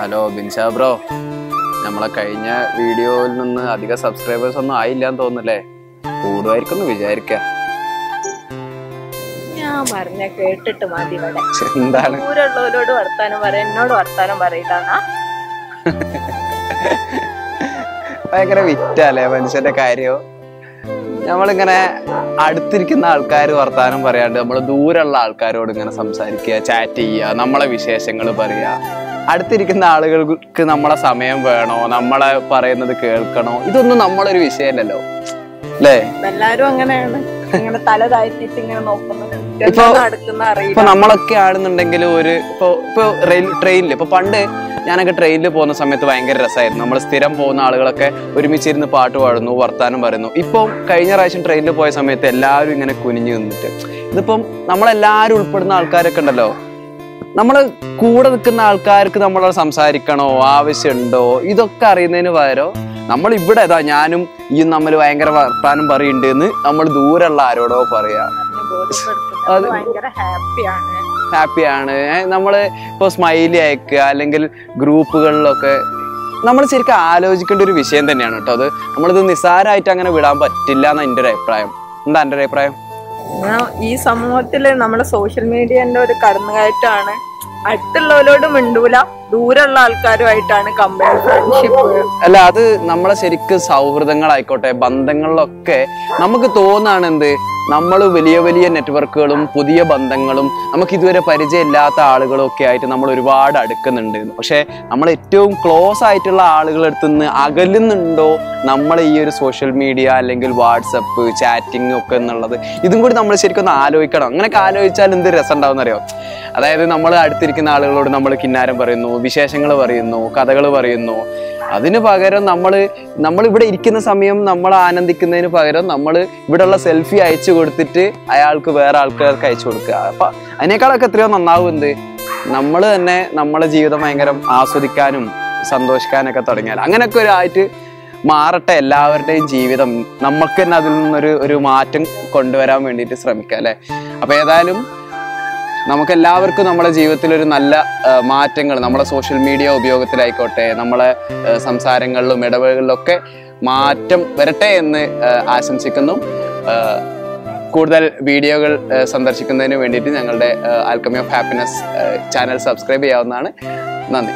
Hello Binsha bro. നമ്മളെ കഴിഞ്ഞ വീഡിയോയിൽ നിന്ന് അധികം സബ്സ്ക്രൈബേഴ്സ് ഒന്നും ആയില്ല എന്ന് തോന്നുന്നല്ലേ? കൂടുമായിരിക്കും എന്ന് വിചാരിക്ക. ഞാൻ പറഞ്ഞ കേട്ടിട്ട് മതി ഇവിടെ. എന്താണ്? ദൂരമുള്ളവരോട് വർത്താനം പറയാം എന്നോട് വർത്താനം പറയില്ലാന്നാ ഭയങ്കര വിറ്റല്ലേ മനുഷ്യന്റെ കാര്യം നമ്മളിങ്ങനെ അടുത്തിരിക്കുന്ന ആൾക്കാർ വർത്താനം പറയാണ്ട് നമ്മൾ ദൂരമുള്ള ആൾക്കാരോട് ഇങ്ങനെ സംസാരിക്കുക ചാറ്റ് ചെയ്യുക നമ്മളെ വിശേഷങ്ങൾ പറയുക. അടുത്തിരിക്കുന്ന ആളുകൾക്ക് നമ്മളെ സമയം വേണോ? നമ്മളെ പറയുന്നത് കേൾക്കണോ? ഇതൊന്നും നമ്മളൊരു വിഷയമല്ലല്ലോ. അല്ലേ എല്ലാരും അങ്ങനെയാണ്. ഇങ്ങനെ തല താഴ്ത്തിട്ട് ഇങ്ങനെ നോക്കുന്നത് ഇപ്പൊ- നമ്മളൊക്കെ ആടുന്നുണ്ടെങ്കിൽ ഒരു ഇപ്പൊ ഇപ്പൊ റെയിൽ ട്രെയിനിൽ ഇപ്പൊ പണ്ട് ഞാനൊക്കെ ട്രെയിനിൽ പോകുന്ന സമയത്ത് ഭയങ്കര രസമായിരുന്നു നമ്മൾ സ്ഥിരം പോകുന്ന ആളുകളൊക്കെ ഒരുമിച്ചിരുന്ന് പാട്ട് പാടുന്നു വർത്താനം പറയുന്നു. ഇപ്പം കഴിഞ്ഞ പ്രാവശ്യം ട്രെയിനിൽ പോയ സമയത്ത് എല്ലാവരും ഇങ്ങനെ കുനിഞ്ഞു നിന്നിട്ട്. ഇതിപ്പം നമ്മളെല്ലാവരും ഉൾപ്പെടുന്ന ആൾക്കാരൊക്കെ ഉണ്ടല്ലോ. നമ്മൾ കൂടെ നിൽക്കുന്ന ആൾക്കാർക്ക് നമ്മളോട് സംസാരിക്കണോ ആവശ്യമുണ്ടോ ഇതൊക്കെ അറിയുന്നതിന് പകരം നമ്മൾ ഇവിടെ ഇതാ ഞാനും ഈ നമ്മൾ ഭയങ്കര വർത്താനം പറയുന്നുണ്ട് എന്ന് നമ്മൾ ദൂരമുള്ള ആരോടോ പറയാ. ഹാപ്പിയാണ്. നമ്മൾ ഇപ്പോൾ സ്മൈലി അയക്കുക അല്ലെങ്കിൽ ഗ്രൂപ്പുകളിലൊക്കെ നമ്മൾ ശരിക്കും ആലോചിക്കേണ്ട ഒരു വിഷയം തന്നെയാണ് കേട്ടോ അത്. നമ്മളിത് നിസ്സാരമായിട്ട് അങ്ങനെ വിടാൻ പറ്റില്ല എന്നാണ് എന്റെ ഒരു അഭിപ്രായം. എന്താ എന്റെ ഒരു അഭിപ്രായം? ഈ സമൂഹത്തിൽ നമ്മുടെ സോഷ്യൽ മീഡിയന്റെ ഒരു കടന്നുകയറ്റമാണ്. അടുത്തുള്ളവരോട് മിണ്ടൂല. ദൂരമുള്ള ആൾക്കാരുമായിട്ടാണ് കമ്പനി ഫ്രണ്ട്ഷിപ്പ് അല്ല അത് നമ്മളെ ശരിക്കും സൗഹൃദങ്ങളായിക്കോട്ടെ ബന്ധങ്ങളിലൊക്കെ നമുക്ക് തോന്നാണ് എന്ത്? നമ്മൾ വലിയ വലിയ നെറ്റ്വർക്കുകളും പുതിയ ബന്ധങ്ങളും നമുക്ക് ഇതുവരെ പരിചയമില്ലാത്ത ആളുകളും ഒക്കെ ആയിട്ട് നമ്മൾ ഒരുപാട് അടുക്കുന്നുണ്ട്. പക്ഷെ നമ്മൾ ഏറ്റവും ക്ലോസ് ആയിട്ടുള്ള ആളുകളുടെ അടുത്ത് നിന്ന് അകലുന്നുണ്ടോ നമ്മൾ ഈ ഒരു സോഷ്യൽ മീഡിയ അല്ലെങ്കിൽ വാട്സപ്പ് ചാറ്റിംഗ് ഒക്കെ എന്നുള്ളത്? ഇതും കൂടി നമ്മൾ ശരിക്കും ഒന്ന് ആലോചിക്കണം. അങ്ങനെയൊക്കെ ആലോചിച്ചാൽ എന്ത് രസം ഉണ്ടാവും അറിയോ അതായത് നമ്മൾ അടുത്തിരിക്കുന്ന ആളുകളോട് നമ്മൾ കിന്നാരം പറയുന്നു വിശേഷങ്ങൾ പറയുന്നു കഥകൾ പറയുന്നു. അതിന് പകരം നമ്മൾ നമ്മൾ ഇവിടെ ഇരിക്കുന്ന സമയം നമ്മൾ ആനന്ദിക്കുന്നതിന് പകരം നമ്മൾ ഇവിടെയുള്ള സെൽഫി അയച്ചു കൊടുത്തിട്ട് അയാൾക്ക് വേറെ ആൾക്കാർക്ക് അയച്ചു കൊടുക്കുക. അപ്പൊ അതിനേക്കാളൊക്കെ എത്രയോ നന്നാവും എന്ത് നമ്മൾ തന്നെ നമ്മളെ ജീവിതം ഭയങ്കര ആസ്വദിക്കാനും സന്തോഷിക്കാനൊക്കെ തുടങ്ങിയാൽ. അങ്ങനെയൊക്കെ ഒരു ആയിട്ട് മാറട്ടെ എല്ലാവരുടെയും ജീവിതം. നമുക്ക് തന്നെ അതിൽ നിന്നൊരു ഒരു മാറ്റം കൊണ്ടുവരാൻ വേണ്ടിയിട്ട് ശ്രമിക്കാം അല്ലേ? അപ്പം ഏതായാലും നമുക്ക് എല്ലാവർക്കും നമ്മുടെ ജീവിതത്തിൽ ഒരു നല്ല മാറ്റങ്ങൾ നമ്മളെ സോഷ്യൽ മീഡിയ ഉപയോഗത്തിലായിക്കോട്ടെ നമ്മളെ സംസാരങ്ങളിലും ഇടപെടലുകളിലൊക്കെ മാറ്റം വരട്ടെ എന്ന് ആശംസിക്കുന്നു. കൂടുതൽ വീഡിയോകൾ സന്ദർശിക്കുന്നതിന് വേണ്ടിയിട്ട് ഞങ്ങളുടെ alchemy of happiness channel subscribe ചെയ്യാവുന്നതാണ്. നന്ദി.